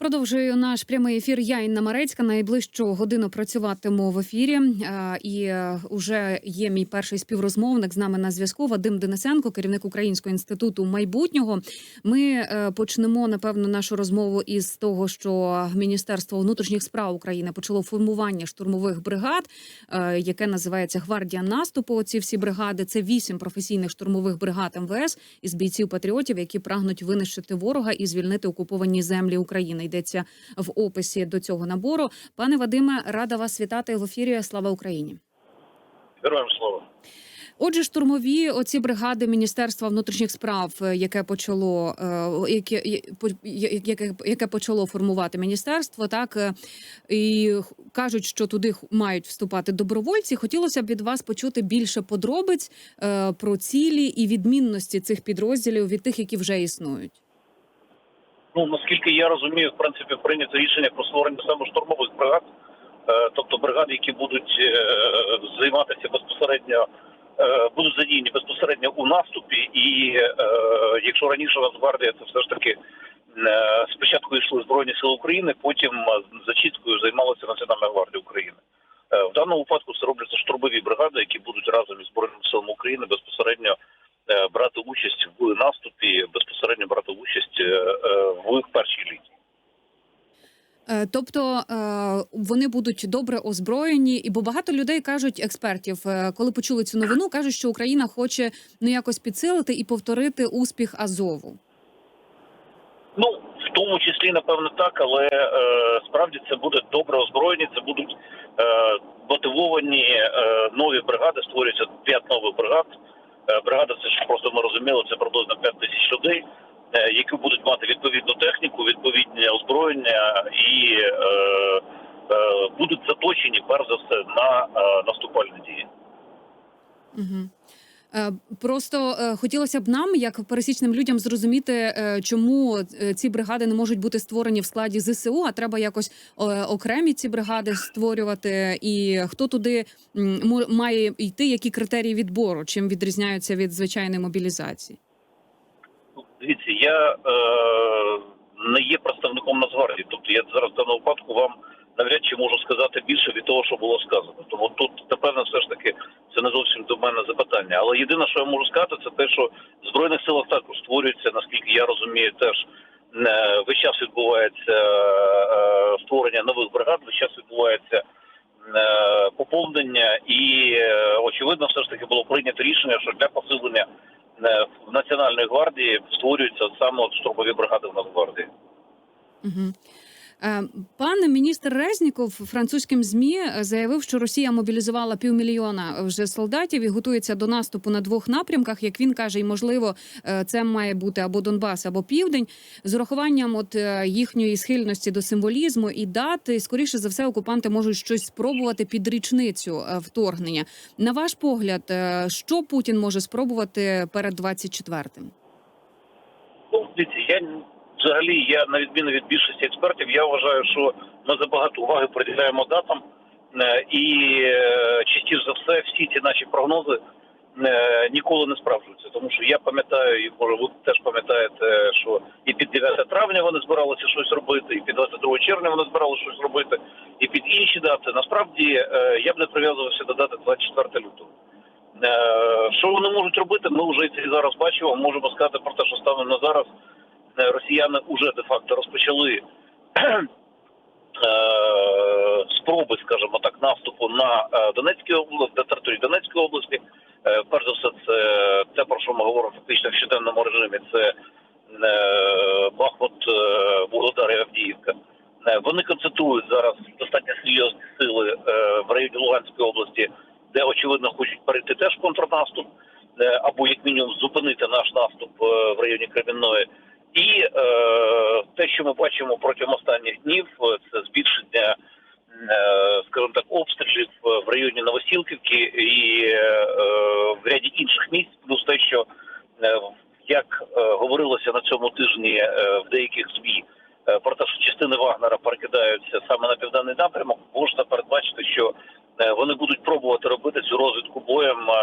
Продовжую наш прямий ефір. Я Інна Марецька. Найближчу годину працюватиму в ефірі. Е, І е, уже є мій перший співрозмовник з нами на зв'язку. Вадим Денисенко, керівник Українського інституту майбутнього. Ми е, почнемо напевно нашу розмову із того, що Міністерство внутрішніх справ України почало формування штурмових бригад, е, яке називається Гвардія наступу. Ці всі бригади це вісім професійних штурмових бригад МВС із бійців патріотів, які прагнуть винищити ворога і звільнити окуповані землі України. Йдеться в описі до цього набору. Пане Вадиме, рада вас вітати в ефірі. Слава Україні. Героям слава. Отже, штурмові оці бригади Міністерства внутрішніх справ, е, яке почало е, яке, яке, яке почало формувати міністерство, так е, і кажуть, що туди мають вступати добровольці. Хотілося б від вас почути більше подробиць про цілі і відмінності цих підрозділів від тих, які вже існують. Ну наскільки я розумію, в принципі, прийнято рішення про створення саме штурмових бригад, Е, тобто бригади, які будуть е, займатися безпосередньо, е, будуть задіяні безпосередньо у наступі. І якщо раніше Нацгвардія це все ж таки е, спочатку йшли Збройні Сили України, потім е, зачисткою займалася Національна гвардія України. В даному випадку це робляться штурмові бригади, які будуть разом із Збройними силами України безпосередньо брати участь в наступі, безпосередньо брати участь е, е, в першій лінії. Е, Тобто е, вони будуть добре озброєні, і бо багато людей кажуть, експертів, е, коли почули цю новину, кажуть, що Україна хоче ну якось підсилити і повторити успіх Азову. Ну, в тому числі, напевно, так, але е, справді це буде добре озброєні, це будуть е, мотивовані е, нові бригади, створюються п'ять нових бригад. Е, бригада, це ж просто ми розуміли, це приблизно 5 тисяч людей, е, які будуть мати відповідну техніку, відповідне озброєння і е, е, будуть заточені перш за все на е, наступальні дії. Угу. Просто е, хотілося б нам, як пересічним людям, зрозуміти, е, чому е, ці бригади не можуть бути створені в складі ЗСУ, а треба якось е, окремі ці бригади створювати. І хто туди має йти, які критерії відбору, чим відрізняються від звичайної мобілізації? Дивіться, я е, не є представником Нацгвардії, тобто я зараз в даному випадку вам навряд чи можу сказати більше від того, що було сказано. Тому тут напевно все ж таки це не зовсім до мене запитання. Але єдине, що я можу сказати, це те, що в збройних силах також створюється, наскільки я розумію, теж е, весь час відбувається е, створення нових бригад, весь час відбувається е, поповнення, і очевидно, все ж таки було прийнято рішення, що для посилення в Національної гвардії створюються саме штурмові бригади в Нацгвардії. Угу. Пан міністр Резніков французьким змі е, заявив, що Росія мобілізувала півмільйона вже солдатів і готується до наступу на двох напрямках. Як він каже, і можливо, е, це має бути або Донбас, або Південь, з урахуванням от е, їхньої схильності до символізму і дати, скоріше за все, окупанти можуть щось спробувати під річницю е, вторгнення. На ваш погляд, е, що Путін може спробувати перед 24-м? Ну, я взагалі, я на відміну від більшості експертів, я вважаю, що ми забагато уваги приділяємо датам, е, і е, частіше за все всі ці наші прогнози е, ніколи не справджуються. Тому що я пам'ятаю, і може ви теж пам'ятаєте, що і під 9 травня вони збиралися щось робити, і під 22 червня вони збиралися щось робити, і під інші дати. Насправді я б не прив'язувався до дати 24 лютого. Що вони можуть робити, ми вже це і зараз бачимо. Можемо сказати про те, що станом на зараз росіяни вже де-факто розпочали е, спроби, скажімо так, наступу на е, Донецькій області, на території Донецької області. Е, Перш за все, це те, про що ми говоримо фактично в щоденному режимі. Це е, Бахмут, е, Вугледар і Авдіївка. Е, Вони концентрують зараз достатньо серйозні сили е, в районі Луганської області, де очевидно хочуть перейти теж контрнаступ, е, або як мінімум зупинити наш наступ е, в районі Кремінної. І е, те, що ми бачимо протягом останніх днів, е, це збільшення, е, скажімо так, обстрілів е, в районі Новосілківки і е, в ряді інших місць, плюс те, що е, як е, говорилося на цьому тижні е, в деяких ЗМІ, е, про те, що частини Вагнера перекидаються саме на південний напрямок, можна передбачити, що е, вони будуть пробувати робити цю розвідку боєм е,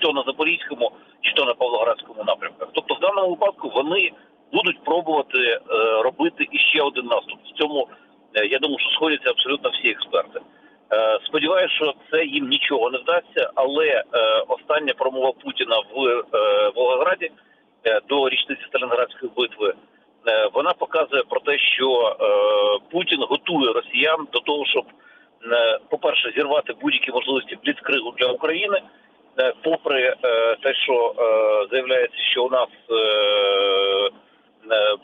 то на Запорізькому, чи то на Павлоградському напрямках. Тобто, в даному випадку вони будуть пробувати е, робити іще один наступ. В цьому е, я думаю, що сходяться абсолютно всі експерти. Е, Сподіваюся, що це їм нічого не вдасться, але остання промова Путіна в Волгограді до річниці Сталінградської битви. Вона показує про те, що Путін готує росіян до того, щоб, е, по-перше, зірвати будь-які можливості бліцкригу для України, е, попри е, те, що е, заявляється, що у нас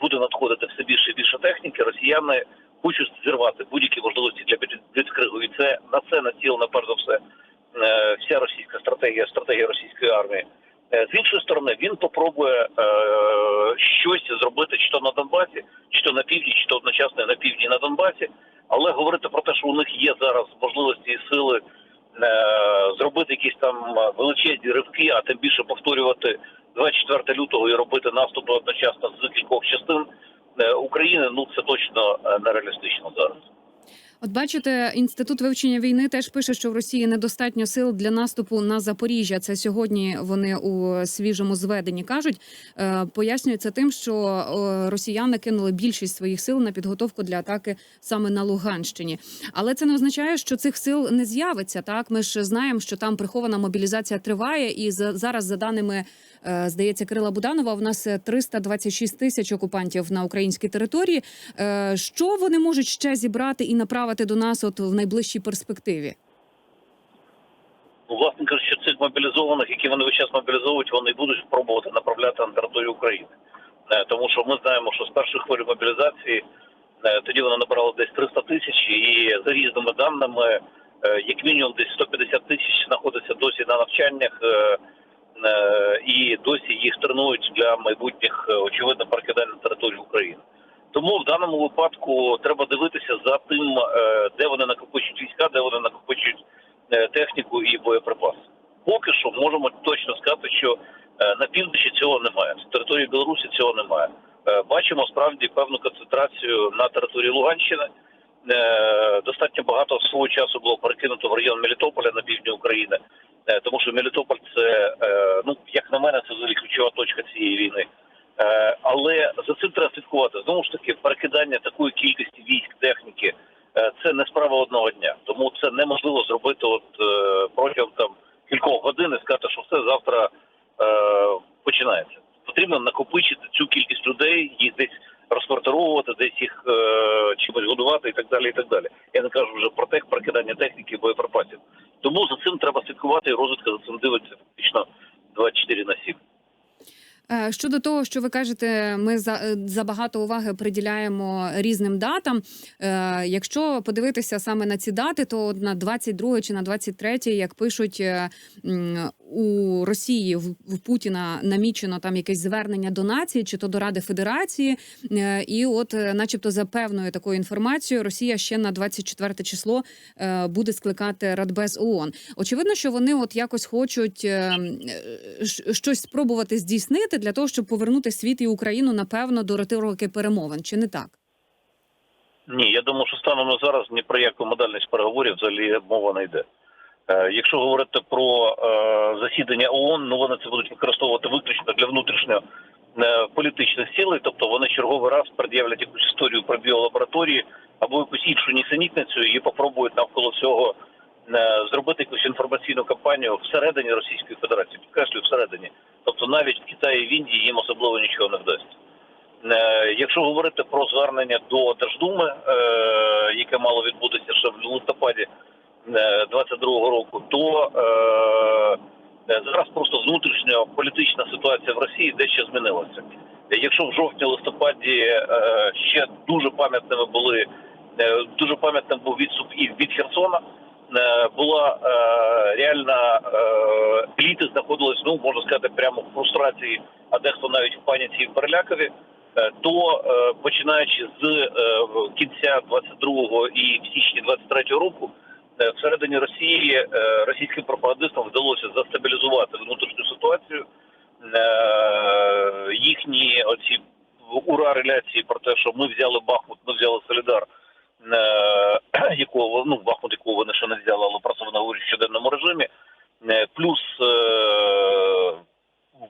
буде надходити все більше і більше техніки, росіяни хочуть зірвати будь-які можливості для бліц- бліцкригу. І це на це націлена перш за все вся російська стратегія, стратегія російської армії. З іншої сторони, він попробує щось зробити чи то на Донбасі, чи то на півдні, чи то одночасно на півдні на Донбасі. Але говорити про те, що у них є зараз можливості і сили зробити якісь там величезні ривки, а тим більше повторювати 24 лютого і робити наступи одночасно з кількох частин е, України, ну це точно е, нереалістично зараз. От бачите, інститут вивчення війни теж пише, що в Росії недостатньо сил для наступу на Запоріжжя. Це сьогодні вони у свіжому зведенні кажуть. Е, Пояснюється тим, що е, росіяни кинули більшість своїх сил на підготовку для атаки саме на Луганщині. Але це не означає, що цих сил не з'явиться. Так ми ж знаємо, що там прихована мобілізація триває, і за зараз, за даними здається, Кирила Буданова, в нас е, 326 тисяч окупантів на українській території. Е, Що вони можуть ще зібрати і направити до нас, от в найближчій перспективі? Ну, власне кажучи, цих мобілізованих, які вони весь час мобілізовують, вони будуть спробувати направляти на територію України. Е, Тому що ми знаємо, що з першої хвилі мобілізації е, тоді вони набрали десь 300 тисяч, і за різними даними, е, як мінімум, десь 150 тисяч знаходиться досі на навчаннях, е, е, і досі їх тренують для майбутніх, е, очевидно, перекидань на територію України. Тому в даному випадку треба дивитися за тим, е, де вони накопичують війська, де вони накопичують е, техніку і боєприпаси. Поки що можемо точно сказати, що е, на півночі цього немає. З території Білорусі цього немає. Е, Бачимо справді певну концентрацію на території Луганщини. Е, Достатньо багато свого часу було перекинуто в район Мелітополя на півдні України, Е, тому що Мелітополь це, е, ну як на мене, це взагалі ключова точка цієї війни. Е, Але за цим треба слідкувати. Знову ж таки, перекидання такої кількості військ, техніки е, це не справа одного дня. Тому це неможливо зробити от е, протягом там кількох годин і сказати, що все завтра е, починається. Потрібно накопичити цю кількість людей, їх десь розквартировувати, десь їх е, чимось годувати і так далі. І так далі. Я не кажу вже про тех перекидання техніки і боєприпасів. Тому за цим треба слідкувати, і розвідка за цим дивиться фактично 24 на 7. Е, Щодо того, що ви кажете, ми за е, забагато уваги приділяємо різним датам. Е, Якщо подивитися саме на ці дати, то на 22 чи на 23, як пишуть у Росії в, Путіна намічено там якесь звернення до нації чи то до Ради Федерації, Е, і от, е, начебто, за певною такою інформацією, Росія ще на 24 число е, буде скликати Радбез ООН. Очевидно, що вони от якось хочуть щось спробувати здійснити для того, щоб повернути світ і Україну напевно до риторики перемовин, чи не так? Ні, я думаю, що станом на зараз ні про яку модальність переговорів взагалі мова не йде. Е, Якщо говорити про е, засідання ООН, ну вони це будуть використовувати виключно для внутрішньо е, політичних цілей, тобто вони черговий раз пред'являть якусь історію про біолабораторії або якусь іншу нісенітницю і попробують навколо цього зробити якусь інформаційну кампанію всередині Російської Федерації. Підкреслюю, всередині. Тобто навіть в Китаї і в Індії їм особливо нічого не вдасться. Якщо говорити про звернення до Держдуми, яке мало відбутися ще в листопаді 22-го року, то е, е, зараз просто внутрішньо політична ситуація в Росії дещо змінилася. Е, Якщо в жовтні-листопаді е, ще дуже пам'ятними були е, дуже пам'ятним був відступ і від Херсона. е, Була е, реальна е, еліти знаходились, ну можна сказати, прямо в фрустрації, а дехто навіть в паніці і в перелякаві. Е, То е, починаючи з е, кінця 22-го і в січні 23-го року, е, всередині Росії е, російським пропагандистам вдалося застабілізувати внутрішню ситуацію. Е, Їхні оці ура реляції про те, що ми взяли Бахмут, ми взяли Солідар, е, якого ну Бахмут, якого вони ще не взяли, але про це вони говорять в щоденному режимі. Е, Плюс е,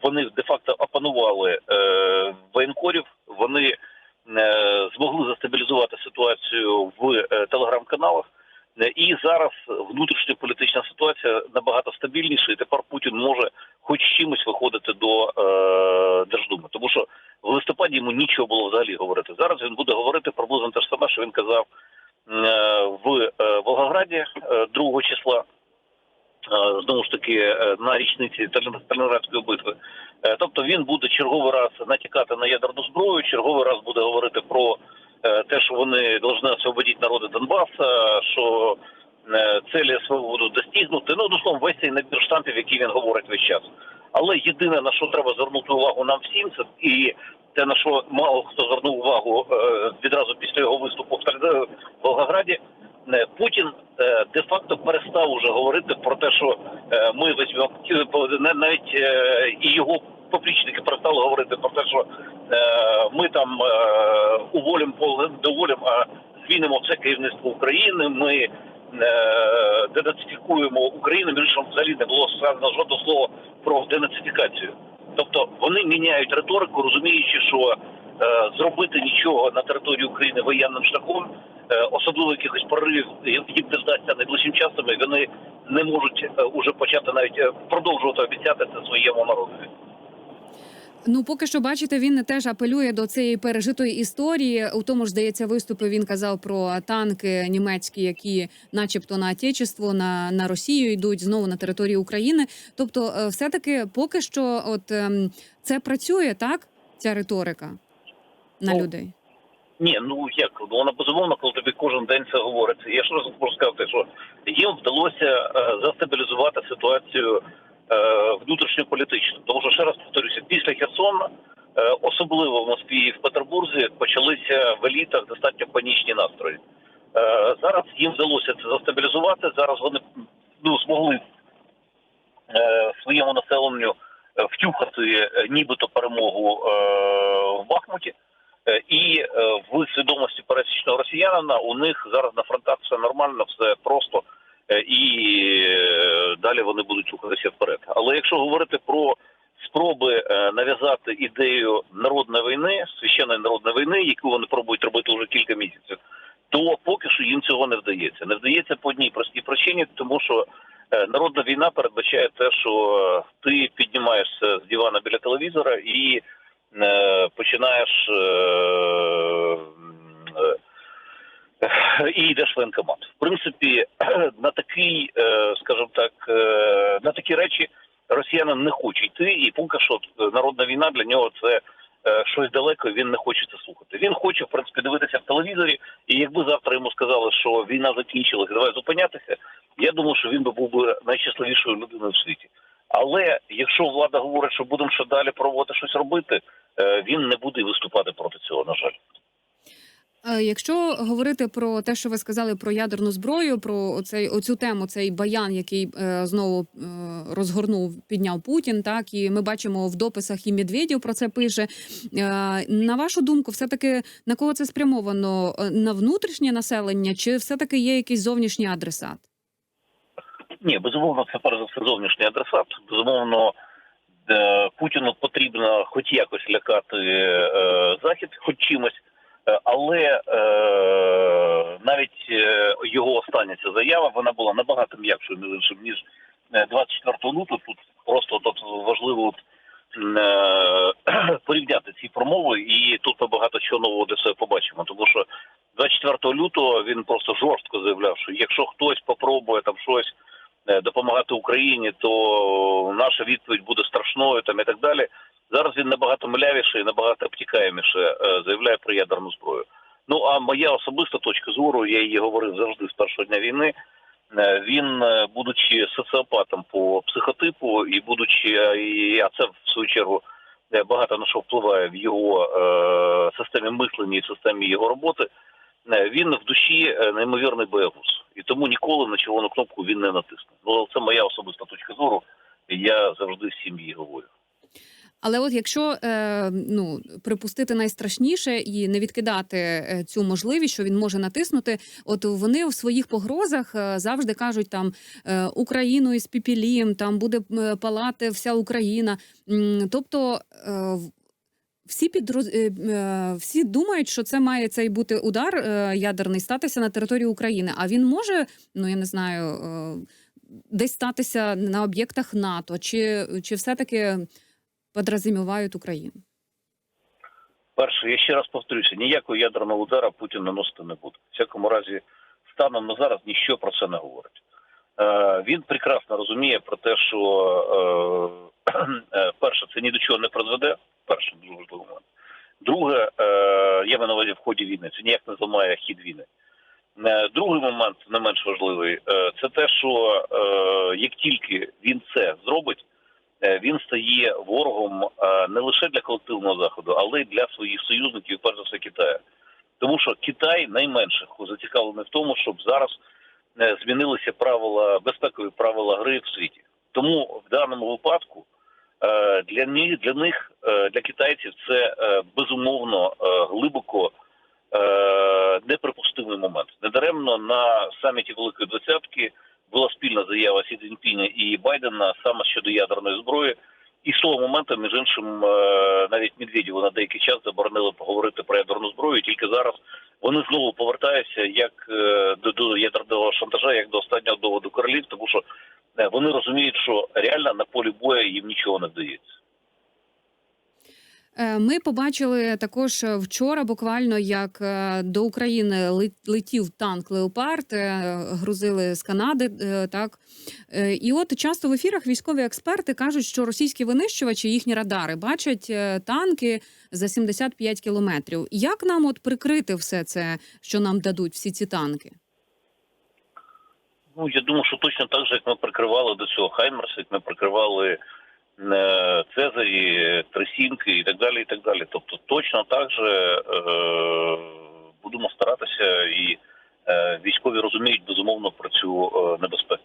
вони де-факто опанували е, воєнкорів, вони е, змогли застабілізувати ситуацію в е, телеграм-каналах. І зараз внутрішньополітична ситуація набагато стабільніша, і тепер Путін може хоч чимось виходити до е, Держдуми. Тому що в листопаді йому нічого було взагалі говорити. Зараз він буде говорити приблизно те ж саме, що він казав е, в е, Волгограді е, 2 числа. Е, Знову ж таки е, на річниці Сталін- Сталінградської битви. Е, Тобто він буде черговий раз натякати на ядерну зброю, черговий раз буде говорити про те, що вони повинні освободити народи Донбаса, що е, цілі СВО будуть достигнути. Ну, до слова, весь цей набір штампів, який він говорить весь час. Але єдине на що треба звернути увагу нам всім, це і те на що мало хто звернув увагу е, відразу після його виступу в Волгограді. е, Путін е, де-факто перестав уже говорити про те, що е, ми візьмемо навіть е, і його поплічники перестали говорити про те, що е, ми там е, уволимо пол- доволім, а змінимо все керівництво України. Ми е, денацифікуємо Україну. Іншим, взагалі не було сказано жодного слова про денацифікацію. Тобто вони міняють риторику, розуміючи, що е, зробити нічого на території України воєнним шляхом, е, особливо якихось проривів їм не вдасться найближчим часом, і вони не можуть е, уже почати навіть е, продовжувати обіцяти це своєму народу. Ну, поки що, бачите, він теж апелює до цієї пережитої історії. У тому ж здається, виступи він казав про танки німецькі, які, начебто, на Отечество, на, на Росію йдуть знову на територію України. Тобто, е, все таки, поки що, от ем, це працює, так? Ця риторика на Ну, людей. Ні, ну як ну вона безумовно, коли тобі кожен день це говориться. Я ж раз можу сказати, що їм вдалося е, застабілізувати ситуацію внутрішньополітично. Тому що ще раз повторюся, після Херсона, е, особливо в Москві і в Петербурзі, почалися в елітах достатньо панічні настрої. Е, зараз їм вдалося це застабілізувати. Зараз вони ну змогли е, своєму населенню е, втюхати е, нібито перемогу е, в Бахмуті. Е, І е, в свідомості пересічного росіянина у них зараз на фронтах все нормально, все просто, е, і е, далі вони будуть рухатися вперед. Але якщо говорити про спроби е, нав'язати ідею народної війни, священної народної війни, яку вони пробують робити вже кілька місяців, то поки що їм цього не вдається. Не вдається по одній простій причині, тому що е, народна війна передбачає те, що е, ти піднімаєшся з дивана біля телевізора і починаєш і йдеш в воєнкомат. В принципі, на такий, е, скажімо так, е, на такі речі росіяни не хочуть йти, і поки що народна війна для нього це е, щось далеко. Він не хоче це слухати. Він хоче в принципі дивитися в телевізорі. І якби завтра йому сказали, що війна закінчилась, давай зупинятися. Я думаю, що він би був би найщасливішою людиною в світі. Але якщо влада говорить, що будемо ще далі пробувати щось робити, він не буде виступати проти цього. На жаль. Е, Якщо говорити про те, що ви сказали про ядерну зброю, про оцей оцю тему, цей баян, який е, знову е, розгорнув, підняв Путін, так і ми бачимо в дописах і Медведєв про це пише. Е, на вашу думку, все таки на кого це спрямовано? Е, На внутрішнє населення, чи все таки є якийсь зовнішній адресат? Ні, безумовно, це перш за все зовнішній адресат. Безумовно, е, Путіну потрібно хоч якось лякати е, захід, хоч чимось. Е, Але е, навіть е, його остання ця заява вона була набагато м'якшою ніж е, 24 лютого. Тут просто тут важливо е, порівняти ці промови, і тут ми багато чого нового для себе побачимо. Тому що 24 лютого він просто жорстко заявляв, що якщо хтось попробує там щось е, допомагати Україні, то наша відповідь буде страшною там і так далі. Зараз він набагато милявіше і набагато обтікаєміше е, заявляє про ядерну зброю. Ну а моя особиста точка зору, я її говорив завжди з першого дня війни. е, Він, е, будучи соціопатом по психотипу, і будучи, і а це в свою чергу багато на що впливає в його системі мислення і системі його роботи. Він в душі неймовірний боягуз, і тому ніколи на червону кнопку він не натисне. Ну це моя особиста точка зору. і Я завжди всім її говорю. Але от якщо е, ну припустити найстрашніше і не відкидати е, цю можливість, що він може натиснути, от вони в своїх погрозах е, завжди кажуть там е, Україну із піпілім, там буде палати вся Україна. Тобто. всі підроз... всі думають, що це має цей бути удар ядерний статися на території України. А він може, ну я не знаю, десь статися на об'єктах НАТО, чи, чи все-таки подразумівають Україну? Перше, я ще раз повторюся, ніякого ядерного удара Путін наносити не буде. В всякому разі, станом на зараз ніщо про це не говорить. Е, він прекрасно розуміє про те, що е, перше, це ні до чого не призведе. Перше, дуже важливий момент. Друге, е, я маю на увазі в ході війни, це ніяк не зламає хід війни. Е, Другий момент, не менш важливий, е, це те, що е, як тільки він це зробить, він стає ворогом е, не лише для колективного заходу, але й для своїх союзників, перш за все Китаю. Тому що Китай найменше зацікавлений в тому, щоб зараз е, змінилися правила безпекові правила гри в світі. Тому в даному випадку е, для них для них е, для китайців це е, безумовно е, глибоко е, неприпустимий момент. Недаремно на саміті Великої Двадцятки була спільна заява Сі Цзіньпіня і Байдена саме щодо ядерної зброї. І з того моменту, між іншим, е, навіть Медведєву на деякий час заборонили поговорити про ядерну зброю. Тільки зараз вони знову повертаються як е, до, ядерного шантажа, як до останнього доводу королів, тому що е, вони розуміють, що реально на полі бою їм нічого не вдається. Е, Ми побачили також е, вчора, буквально як е, до України летів танк Леопард, грузили з Канади. Так і от часто в ефірах військові експерти кажуть, що російські винищувачі, їхні радари бачать танки за 75 кілометрів. Як нам от прикрити все це, що нам дадуть всі ці танки? Ну я думаю, що точно так же, як ми прикривали до цього Хаймерс, як ми прикривали Цезарі, Трисінки і так далі. і так далі. Тобто точно так же е, будемо старатися, і е, військові розуміють безумовно про цю е, небезпеку.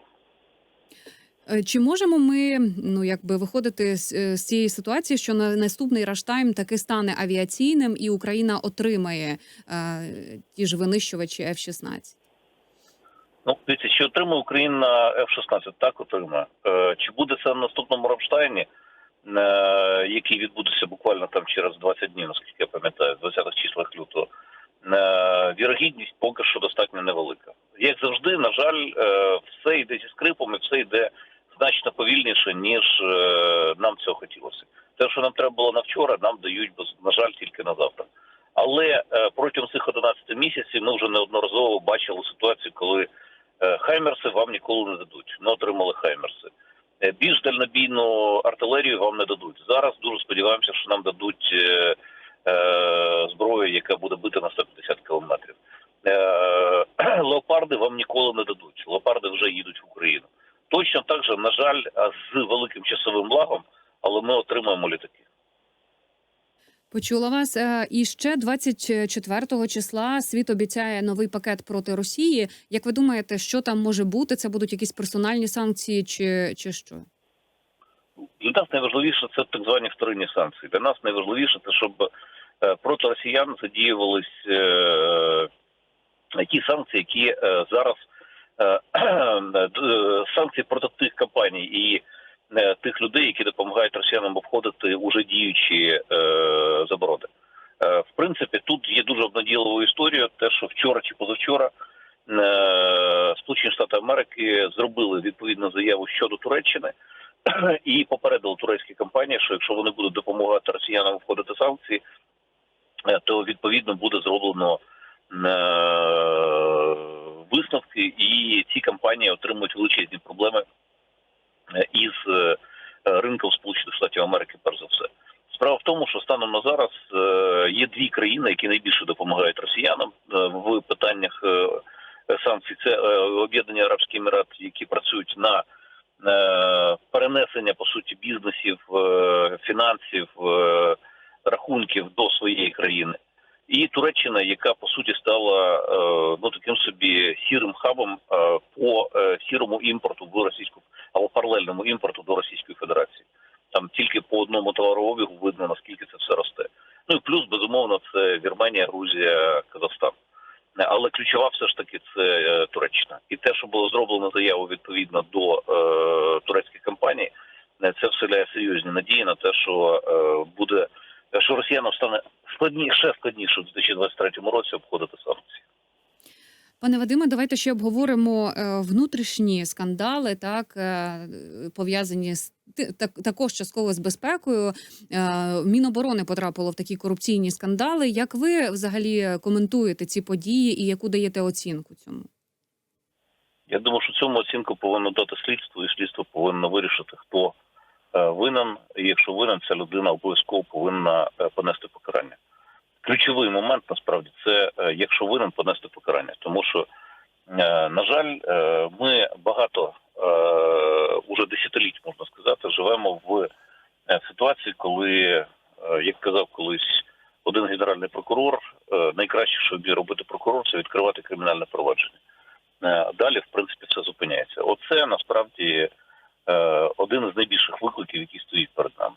Е, Чи можемо ми ну якби виходити з, е, з цієї ситуації, що на наступний Раштайм таки стане авіаційним, і Україна отримає е, ті ж винищувачі F-16? Ну, дивіться, чи отримає Україна F-16? Так отримає. Е, чи буде це на наступному Рамштайні, е, який відбудеться буквально там через 20 днів, наскільки я пам'ятаю, в 20-х числах лютого? Е, вірогідність поки що достатньо невелика. Як завжди, на жаль, все йде зі скрипом і все йде значно повільніше, ніж нам цього хотілося. Те, що нам треба було на вчора, нам дають, без- на жаль, тільки на завтра. Але протягом цих 11 місяців ми вже неодноразово бачили ситуацію, коли хаймерси вам ніколи не дадуть. Не отримали хаймерси. Е, Більш дальнобійну артилерію вам не дадуть. Зараз дуже сподіваємося, що нам дадуть е, е, зброю, яка буде бити на 150 кілометрів. Е, леопарди вам ніколи не дадуть. Леопарди вже їдуть в Україну. Точно так же, на жаль, з великим часовим лагом, але ми отримаємо літаки. Почула вас. Е, І ще 24 числа світ обіцяє новий пакет проти Росії. Як ви думаєте, що там може бути? Це будуть якісь персональні санкції, чи, чи що? Для нас найважливіше це так звані вторинні санкції. Для нас найважливіше це, щоб е, проти росіян задіювались е, ті санкції, які е, зараз е, е, санкції проти тих компаній і е, тих людей, які допомагають росіянам обходити уже діючі е, заборони. Е, В принципі, тут є дуже обнадійливою історія, те, що вчора чи позавчора е, Сполучені Штати Америки зробили відповідну заяву щодо Туреччини і попередили турецькі компанії, що якщо вони будуть допомагати росіянам входити санкції, е, то відповідно буде зроблено е, висновки, і ці компанії отримують величезні проблеми е, із е, ринком Сполучених Штатів Америки, перш за все. Справа в тому, що станом на зараз е, є дві країни, які найбільше допомагають росіянам е, в питаннях е, санкцій. Це е, Об'єднані Арабські Емірати, які працюють на перенесення по суті бізнесів, фінансів, рахунків до своєї країни. І Туреччина, яка по суті стала е, ну таким собі сірим хабом е, по е, сірому імпорту в російську або паралельному імпорту до Російської Федерації. там тільки по одному товарообігу видно наскільки це все росте. Ну і плюс, безумовно, це Вірменія, Грузія, Казахстан. Але ключова все ж таки це Туреччина. І те, що було зроблено заяву відповідно до е, турецьких компаній, це вселяє серйозні надії на те, що е, буде що росіянам стане складніше, ще складніше у 2023 році обходити санкції. Пане Вадиме, давайте ще обговоримо е, внутрішні скандали, так е, пов'язані з так, також частково з безпекою. Е, Міноборони потрапило в такі корупційні скандали. Як ви взагалі коментуєте ці події і яку даєте оцінку цьому? Я думаю, що цьому оцінку повинно дати слідство, і слідство повинно вирішити, хто винен. І якщо винен, ця людина обов'язково повинна понести покарання. Ключовий момент насправді це е, якщо винен, понести покарання, тому що, е, на жаль, е, ми багато уже десятиліть можна сказати, живемо в ситуації, коли, як казав колись один генеральний прокурор, найкраще, що вміє робити прокурор, це відкривати кримінальне провадження. Далі, в принципі, все зупиняється. Оце насправді один із найбільших викликів, які стоїть перед нами.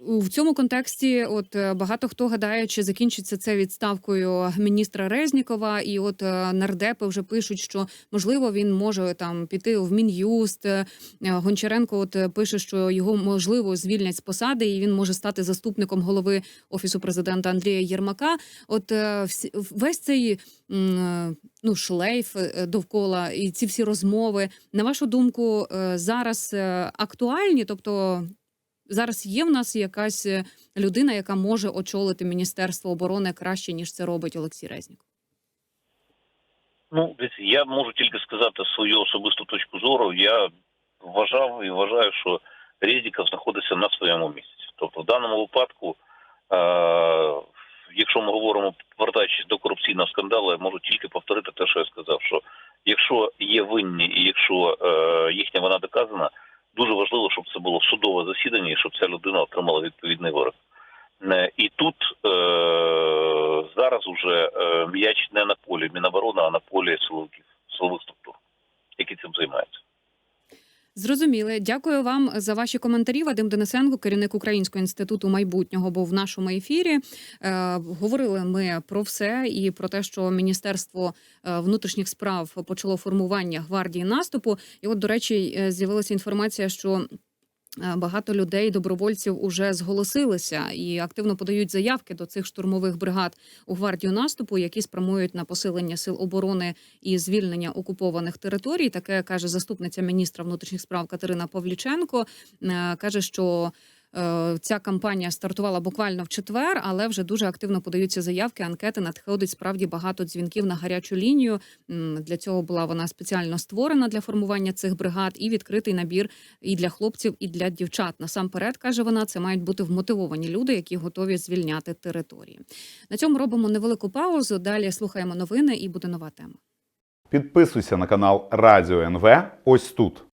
В цьому контексті, от е, багато хто гадає, чи закінчиться це відставкою міністра Резнікова, і от е, нардепи вже пишуть, що можливо він може там піти в мін'юст. Е, Гончаренко от пише, що його можливо звільнять з посади, і він може стати заступником голови офісу президента Андрія Єрмака. От весь цей ну шлейф довкола і ці всі розмови. На вашу думку, зараз актуальні, тобто. Зараз є в нас якась е, людина, яка може очолити Міністерство оборони краще, ніж це робить Олексій Резнік. Ну, я можу тільки сказати свою особисту точку зору. Я вважав і вважаю, що Резніков знаходиться на своєму місці. Тобто, в даному випадку, е- якщо ми говоримо повертаючись до корупційного скандалу, я можу тільки повторити те, що я сказав, що якщо є винні і якщо е- їхня вина доказана, це було судове засідання і щоб ця людина отримала відповідний вирок. Е, І тут е, зараз уже е, м'яч не на полі Міноборони, а на полі силовиків, силових структур, які цим займаються. Зрозуміли. Дякую вам за ваші коментарі. Вадим Денисенко, керівник Українського інституту майбутнього, був в нашому ефірі. Е, говорили ми про все і про те, що Міністерство е, внутрішніх справ почало формування гвардії наступу. І, от, до речі, з'явилася інформація, що. Е, Багато людей, добровольців, уже зголосилися і активно подають заявки до цих штурмових бригад у гвардію наступу, які спрямують на посилення сил оборони і звільнення окупованих територій. Таке каже заступниця міністра внутрішніх справ Катерина Павліченко. Е, каже, що ця кампанія стартувала буквально в четвер, але вже дуже активно подаються заявки. Анкети надходить справді багато дзвінків на гарячу лінію. Для цього була вона спеціально створена для формування цих бригад і відкритий набір і для хлопців, і для дівчат. Насамперед каже вона, це мають бути вмотивовані люди, які готові звільняти території. На цьому робимо невелику паузу. Далі слухаємо новини і буде нова тема. Підписуйся на канал Радіо НВ ось тут.